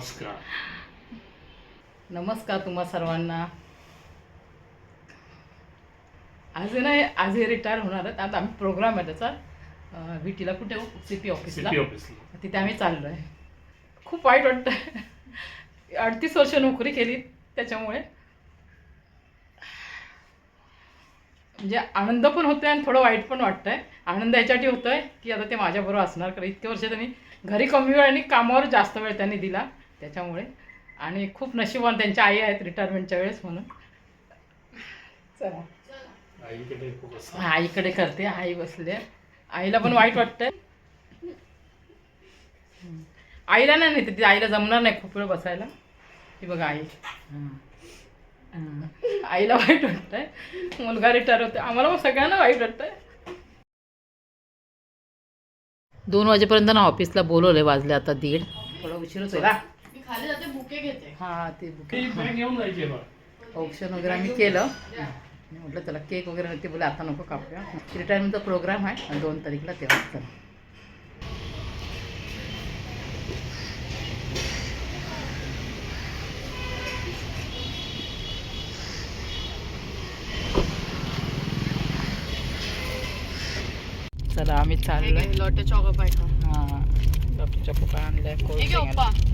नमस्कार. नमस्कार तुम्हा सर्वांना. आज आहे ना आज हे रिटायर होणार आहेत. आता आम्ही प्रोग्राम आहे त्याचा. व्ही टीला कुठे? सी पी ऑफिसला तिथे आम्ही चाललो आहे खूप वाईट वाटतं अडतीस वर्ष नोकरी केली त्याच्यामुळे. म्हणजे आनंद पण होतोय आणि थोडं वाईट पण वाटतंय. आनंद याच्यासाठी होतोय की आता ते माझ्याबरोबर असणार. कारण इतके वर्ष त्यांनी घरी कमी वेळ आणि कामावर जास्त वेळ त्यांनी दिला. त्याच्यामुळे. आणि खूप नशिबान त्यांच्या आई आहेत रिटायरमेंटच्या वेळेस म्हणून. चला. आईकडे करते. आई बसले. आईला पण वाईट वाटतंय. आईला नाही नेते ती. आईला जमणार नाही खूप वेळ बसायला. ही बघा आई. आईला वाईट वाटतंय. मुलगा रिटायर होते आम्हाला मग सगळ्यांना वाईट वाटतंय. दोन वाजेपर्यंत ना ऑफिसला बोलवले वाजले आता दीड. थोडा उशीरच होईल. खाली जाते बुके घेते. हा ते बुके. ती बॅग घेऊन जायची आहे बा ऑप्शन वगैरे आम्ही केलं. मी म्हटलं त्याला केक वगैरे नाही ते बोले आता नको कापूया. रिटायरमेंटचा प्रोग्राम आहे आणि दोन तारीखला तेव्हा चला. चला आम्ही चाललोय. लोटे चॉको पाय खा हां डॉक्टरच्या कुका आणलाय कोल्ड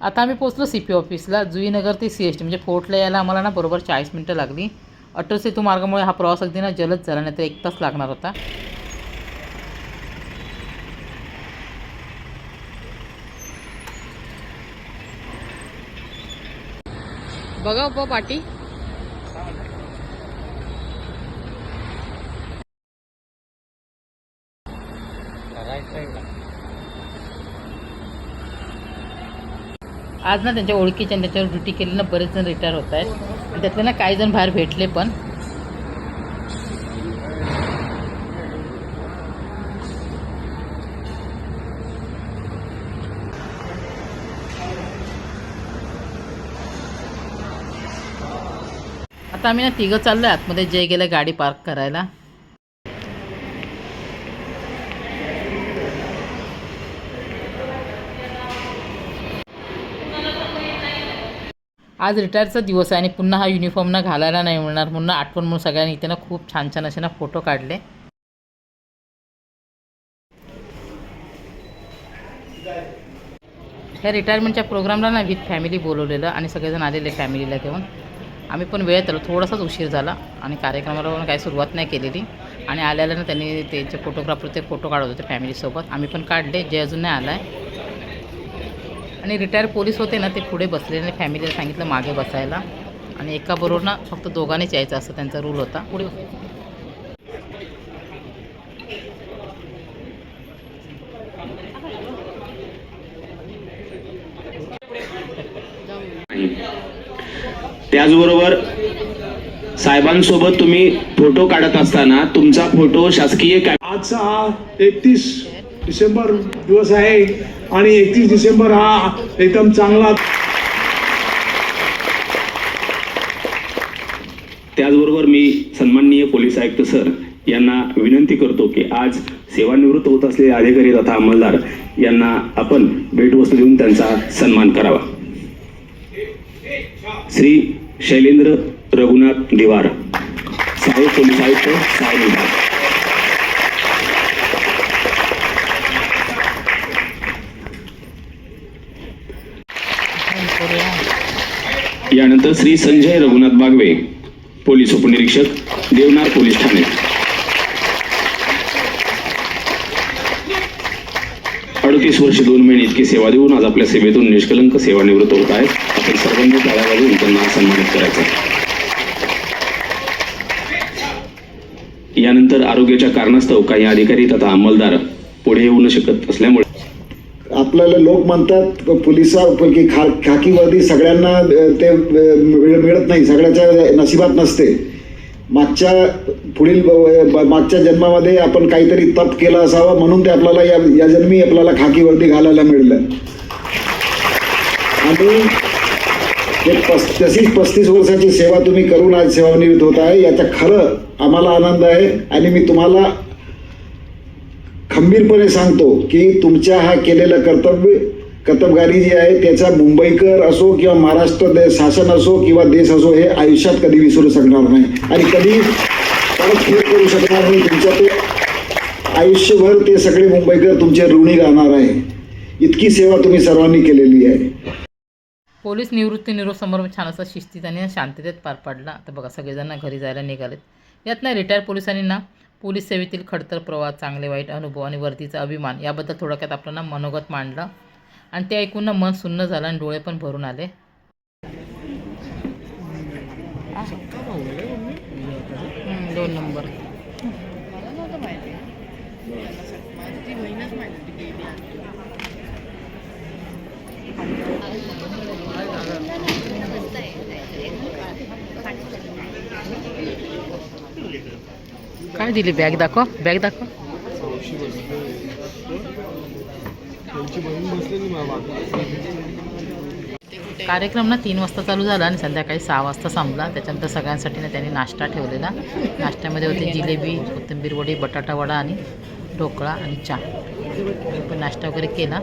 आता आम्ही पोचलो सी पी ऑफिसला जुईनगर ते सी एस टी म्हणजे फोर्टला यायला आम्हाला ना बरोबर चाळीस मिनटं लागली. अटल सेतू मार्गामुळे हा प्रवास अगदी ना जलद झाला नाही तर एक तास लागणार होता. बघा उप पाटी. आज ना त्यांच्या ओळखीच्या त्याच्यावर ड्युटी केली ना बरेच जण रिटायर होत आहेत. त्यातले ना काही जण बाहेर भेटले पण. आता आम्ही ना तिघं चाललोय. आतमध्ये जय गेलं गाडी पार्क करायला. आज रिटायरचा दिवस आहे आणि पुन्हा हा युनिफॉर्म ना घालायला नाही मिळणार म्हणून आठवण म्हणून सगळ्यांनी इथे ना खूप छान छान असे ना फोटो काढले. ह्या रिटायरमेंटच्या प्रोग्रामला ना विथ फॅमिली बोलवलेलं आणि सगळेजण आलेले फॅमिलीला घेऊन. आम्ही पण वेळेत आलो थोडासाच उशीर झाला आणि कार्यक्रमाला पण काही सुरुवात नाही केलेली. आणि आल्याला ना त्यांनी त्यांचे फोटोग्राफर ते फोटो काढत होते फॅमिलीसोबत आम्ही पण काढले जे अजून नाही आला आहे आणि रिटायर पोलीस होते ना ते पुढे बसले आणि फॅमिलीला सांगितलं मागे बसायला. आणि एकाबरोबर ना फक्त दोघांनीच यायचं असं त्यांचा रूल होता. पुढे त्याचबरोबर साहेबांसोबत तुम्ही फोटो काढत असताना तुमचा फोटो शासकीय आजचा हा एकतीस डिसेंबर दिवस आहे. आणि एकतीस डिसेंबर हा एकदम चांगला त्याचबरोबर मी सन्माननीय पोलीस आयुक्त सर यांना विनंती करतो की आज सेवानिवृत्त होत असलेले अधिकारी तथा अंमलदार यांना आपण भेटवस्तू देऊन त्यांचा सन्मान करावा. श्री शैलेंद्र रघुनाथ दिवार सहाय्यक पोलीस आयुक्त सहाय्य विभाग श्री संजय रघुनाथ बागवे पोलीस उपनिरीक्षक देवनार पोलीस ठाणे. अडतीस वर्ष दोन महिने इतकी सेवा देऊन आज आपल्या सेवेतून निष्कलंक सेवानिवृत्त होत आहेत. आपण सर्वांनी टाळ्या वाजवून त्यांना सन्मानित करायचं. यानंतर आरोग्याच्या कारणास्तव काही अधिकारी तथा अंमलदार पुढे येऊ न शकत असल्यामुळे आपल्याला लोक म्हणतात पोलिसा की खा खाकी सगळ्यांना ते मिळत नाही सगळ्याच्या नशिबात नसते. मागच्या पुढील मागच्या जन्मामध्ये आपण काहीतरी तप केला असावा म्हणून ते आपल्याला या या जन्मी आपल्याला खाकीवरती घालायला मिळलं. आणि ते पस तशीच पस्तीस वर्षाची सेवा तुम्ही करून आज सेवानिवृत्त होत आहे याचा खरं आम्हाला आनंद आहे आणि मी तुम्हाला खंबीरपणे सांगतो की तुमच्या हा केलेलं कर्तव्य कर्तबगारी जी आहे त्याचा मुंबईकर असो किंवा महाराष्ट्र दे शासन असो किंवा देश असो हे आयुष्यात कधी विसरू शकणार नाही. आणि कधी परतफेड करू शकणार नाही तुमच्या ते आयुष्यभर ते सगळे मुंबईकर तुमचे ऋणी राहणार आहे. इतकी सेवा तुम्ही सर्वांनी केलेली आहे. पोलीस निवृत्ती निरोप समारंभ छान असा शिस्तीत आणि शांततेत पार पाडला. तर बघा सगळेजण घरी जायला निघालेत. यात ना रिटायर पोलिसांनी ना पोलीस सेवेतील खडतर प्रवास चांगले वाईट अनुभव आणि वर्दीचा अभिमान याबद्दल थोडक्यात आपल्याला मनोगत मांडलं. आणि ते ऐकून ना मन सुन्न झालं आणि डोळे पण भरून आले. दोन नंबर. काय दिली बॅग दाखव बॅग दाखव. कार्यक्रम ना तीन वाजता चालू झाला आणि संध्याकाळी सहा वाजता संपला. त्याच्यानंतर सगळ्यांसाठी ना त्यांनी नाश्ता ठेवलेला. नाश्त्यामध्ये होते जिलेबी कोथिंबीर वडी बटाटा वडा आणि ढोकळा आणि चहा. पण नाश्ता वगैरे केला.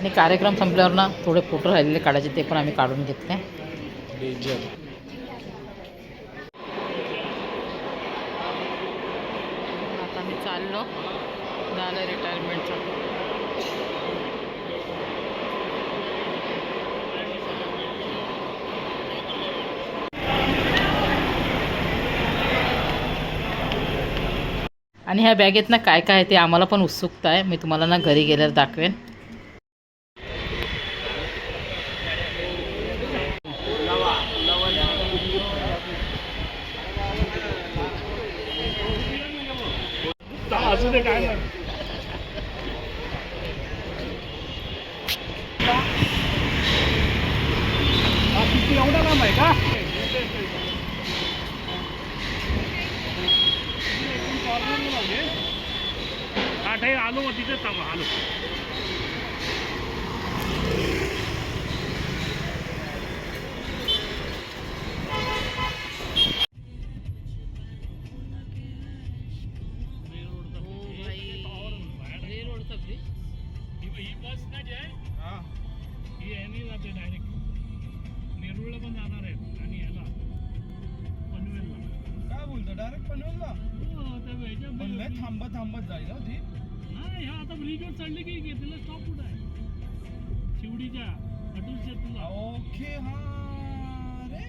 आणि कार्यक्रम संपल्यावर ना थोडे फोटो राहिलेले काढायचे ते पण आम्ही काढून घेतले आता मी चाललो. झालं रिटायरमेंटचं आणि ह्या बॅगेत ना काय काय आहे ते आम्हाला पण उत्सुकता आहे. मी तुम्हाला ना घरी गेल्यावर दाखवेन. असू दे काय शेतूला ओके हा रे.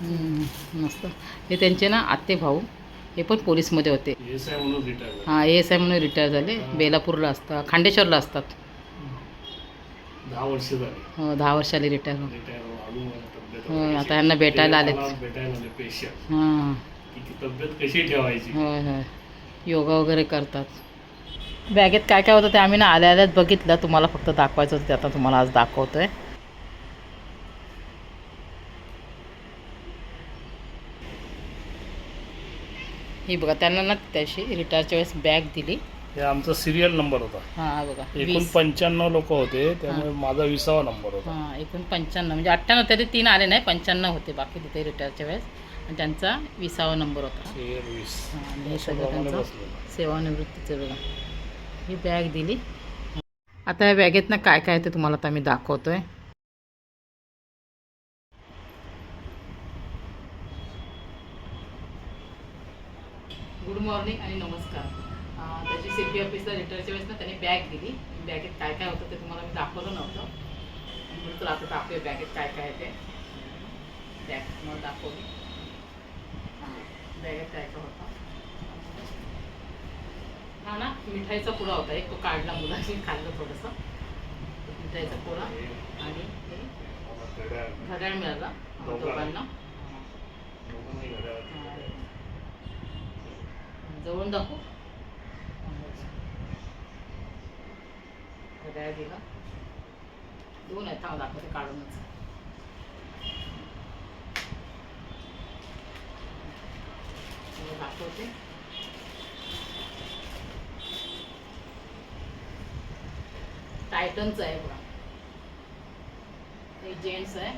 हम्म, मस्त. हे त्यांचे ना आत्ते भाऊ हे पण पोलीसमध्ये होते. एस आय म्हणून रिटायर हां ए एस आय म्हणून रिटायर झाले. बेलापूरला असतात खांडेश्वरला असतात. दहा वर्ष झाली. हो दहा वर्षाली रिटायर हो रिटायर तब्येत हो, आता? यांना भेटायला आलेत. मला भेटायला आले पेशंट हां. तब्येत कशी ठेवायची? होय होय. योगा वगैरे करतात. बॅगेत काय काय होतं ते आम्ही ना आल्या आल्याच बघितलं. तुम्हाला फक्त दाखवायचं होतं ते आता तुम्हाला आज दाखवतोय. ही बघा त्यांना ना त्याशी रिटायरच्या वेळेस बॅग दिली. हे आमचा सिरियल नंबर होता. हां हा बघा. एकूण वीस. पंच्याण्णव लोक होते त्यामुळे माझा विसावा नंबर होता. हां एकूण पंच्याण्णव. म्हणजे अठ्ठ्याण्णव तरी तीन आले नाही पंच्याण्णव होते बाकी तिथे रिटायरच्या वेळेस. आणि त्यांचा विसावा नंबर होता. शेर वीस. हां, आणि हे सगळं प्रमाणे त्यांचं बसलेलं. सेवानिवृत्तीचं बघा. ही बॅग दिली. आता या बॅगेत ना काय काय आहे ते तुम्हाला आता मी दाखवतोय. गुड मॉर्निंग आणि नमस्कार. त्याची सी पी ऑफिसला रिटर्नच्या वेळेस ना त्यांनी बॅग दिली. बॅगेत काय काय होतं ते तुम्हाला मी दाखवलं नव्हतं. म्हणून तुला आता दाखवूया बॅगेत काय काय आहे ते. बॅग तुम्हाला दाखवली. हां बॅगेत काय काय होतं. हा ना मिठाईचा पुडा होता. एक तो काढला मुलांनी खाल्लं थोडंसं. मिठाईचा पुडा आणि घड्याळ. मिळाला. दोघांना. जवळून दाखवू? घड्याळ दिलं दोन आहेत थांब दाखवते काढूनच. दाखवते. टायटनचं आहे बघा. हे जेंट्स आहे.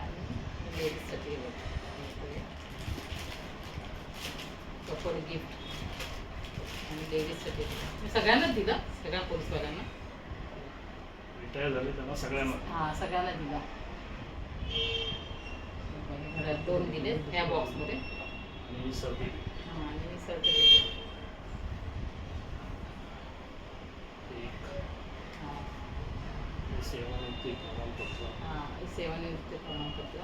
आणि लेडीजसाठी कपड गिफ्ट आणि लेडीजसाठी मी सगळ्यांनाच दिलं सगळ्या पोलीसवाल्यांना रिटायर झाले त्यांना सगळ्यांना. हां सगळ्यांना दिला. घरात दोन दिले ह्या बॉक्समध्ये आणि ही हां आणि सर्टिफिकेट एक. हां. हे सेवानिवृत्ती प्रमाणपत्र. हां हे सेवानिवृत्ती प्रमाणपत्र.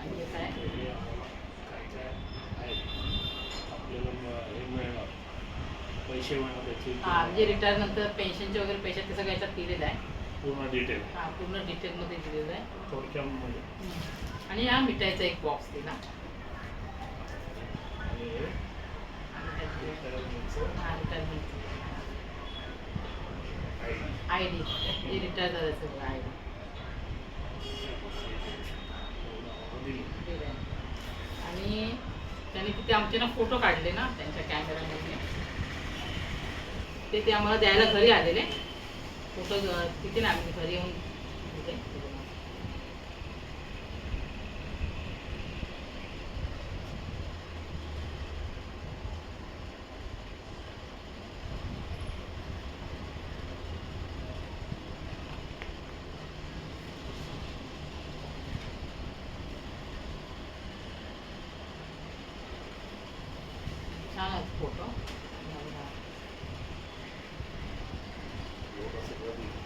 आणि हे काय? आम्हाला काय? आपल्याला म- हे मिळणार. पैसे मिळणार त्याची. हां म्हणजे रिटायर नंतर पेन्शनचे वगैरे पैसे ते सगळं याच्यात दिलेलं आहे. पूर्ण डिटेल हां पूर्ण डिटेलमध्ये दिलेलं आहे. थोडक्यामध्ये आणि हा मिठाईचा एक बॉक्स दिला आणि हे हा. I D. हे रिटायर झाल्याचं आय डी. दिली. आणि त्याने तिथे आमचे ना फोटो काढले ना त्यांच्या कॅमेऱ्यामध्ये. ते ते आम्हाला द्यायला घरी आलेले. फोटो तिथे ना आम्ही घरी येऊन दिले छान आहेत फोटो.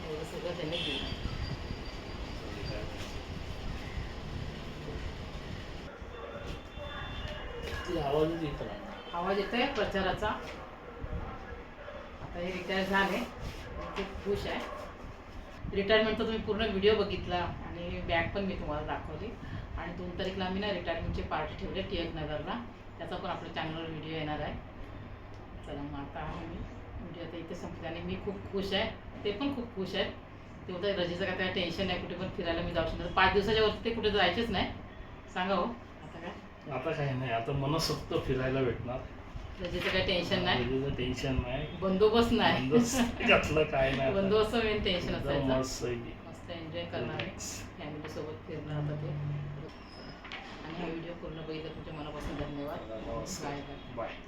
एवढं सगळं त्यांनी दिलं. ती आवाजच येत आवाज येतोय प्रचाराचा. आता हे रिटायर झाले. ते खुश आहे. रिटायरमेंटचा तुम्ही पूर्ण व्हिडिओ बघितला आणि बॅग पण मी तुम्हाला दाखवली. आणि दोन तारीखला आम्ही ना रिटायरमेंटची पार्टी ठेवली टिळक नगरला. त्याचा पण आपल्या चॅनलवर व्हिडिओ येणार आहे. चला मग आता आम्ही व्हिडिओ आता इथे संपले आणि मी खूप खुश आहे. ते पण खूप खुश आहेत ते होतं रजेचं काय काय टेन्शन नाही कुठे पण फिरायला मी जाऊ शकतो पाच दिवसाच्या वरती ते कुठे जायचेच नाही. सांगा हो. आता काय? आता काही नाही आता मनसोक्त फिरायला भेटणार. रजेचं काही टेन्शन नाही? टेन्शन नाही. बंदोबस्त नाही. काय नाही. बंदोबस्त मेन टेन्शन असायचं. मस्त आहे. एन्जॉय करणार आहे. फॅमिली सोबत फिरणार आता ते. हा व्हिडिओ पूर्ण बघितला तुमच्या मनापासून धन्यवाद. बाय. बाय.